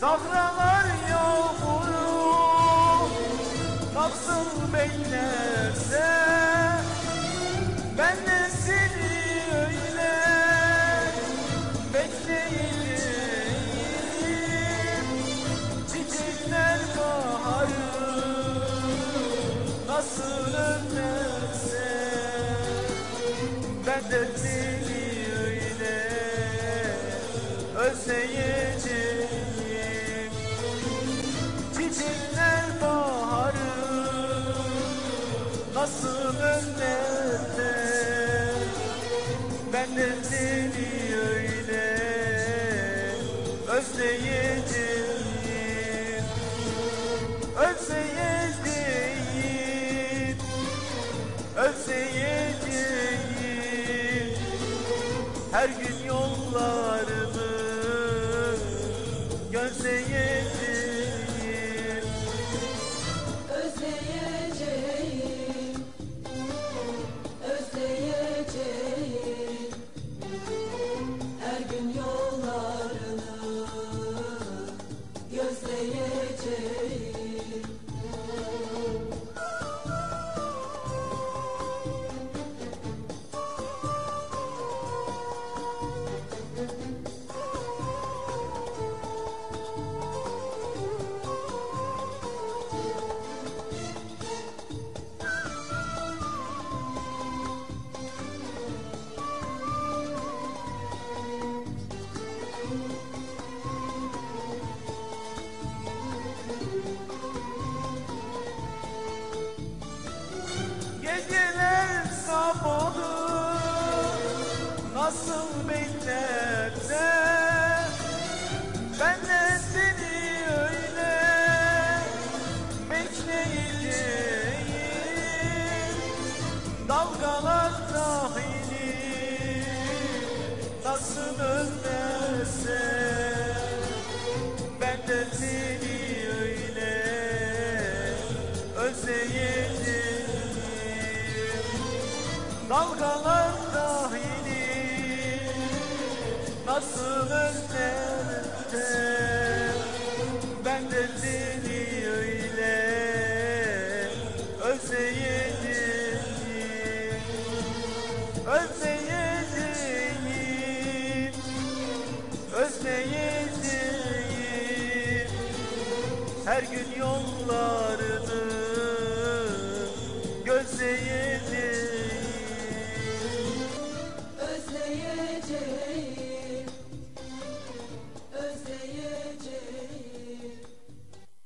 Sahralar yağmuru Nasıl beklerse Ben de seni öyle Bekleyeyim. Çiçekler baharı Nasıl önlerse. Ben de seni öyle Özleyeceğim Önlerse Ben seni öyle Özleyeceğim Özleyeceğim Özleyeceğim Her gün yollarını Gözleyeceğim gözleyeceğim nasıl beklerse Ben seni öyle bekleyeceğim. Dalgalar dahili nasıl önlerse Ben seni öyle özleyeceğim Dalgalar dahili nasıl özlerse Ben de seni öyle özleyeceğim Özleyeceğim Özleyeceğim Her gün yollarını gözleyeceğim